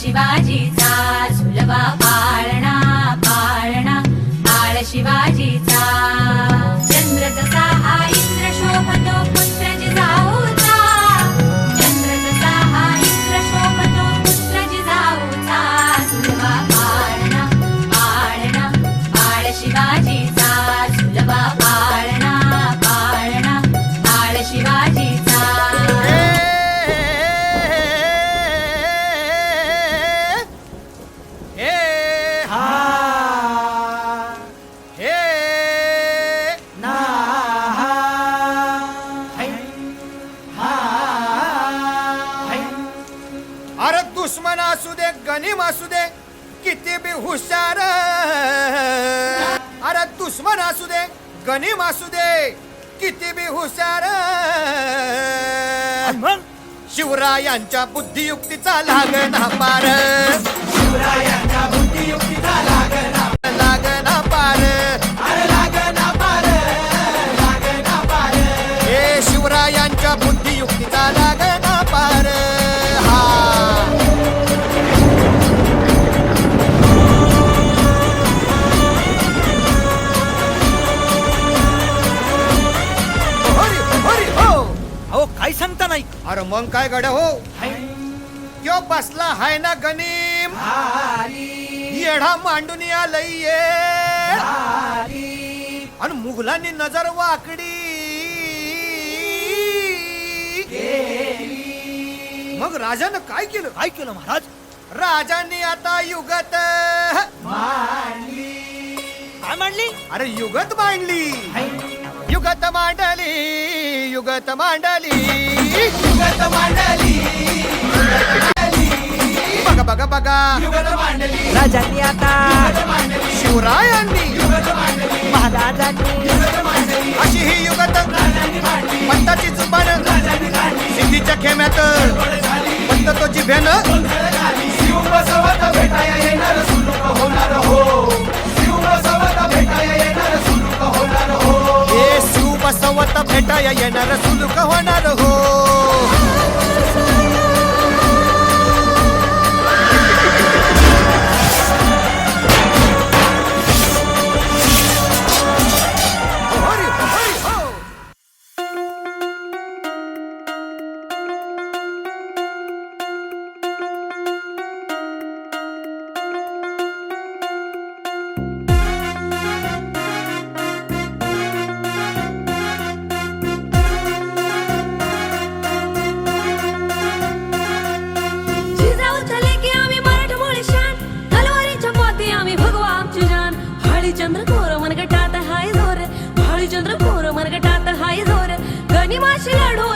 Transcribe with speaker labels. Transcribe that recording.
Speaker 1: शिवाजीचा झुलवा पाळणा पाळणा बाळ शिवाजीचा
Speaker 2: असू दे गनिम असू दे किती बी हुशार. अरे दुश्मन असू दे गनिम असू दे किती बी हुशार. शिवरायांच्या बुद्धियुक्तीचा लागना पार.
Speaker 3: शिवरायांच्या बुद्धियुक्तीचा लागना काय सांगता नाही.
Speaker 2: अरे मग काय गड्या हो? त्यो बसला हाय ना गनीम. येढा मांडून आलय ये आणि मुघलांनी नजर वाकडी. मग राजानं काय केलं?
Speaker 3: काय केलं महाराज?
Speaker 2: राजांनी आता युगत
Speaker 3: काय मांडली?
Speaker 2: अरे युगत मांडली. युगत मांडली युगत मांडली. बघा बघा बघा.
Speaker 3: राजांनी आता
Speaker 2: शिवरायांनी
Speaker 3: महाराजांनी
Speaker 2: अशी ही युगत पंताची चुपान सिद्धीच्या खेम्यात पंत तो जिभेन
Speaker 3: शिवसवत भेटाया येणार सुलूक होणार हो. शिवसवत भेटाया येणार सुलूक होणार
Speaker 2: भेटाया येणार सुलूक होणार हो.
Speaker 4: भाळीचंद्र कोर मनगटात हाय झोर भाळीचंद्र कोर मनगटात हाय झोर गणिमाशी लाडू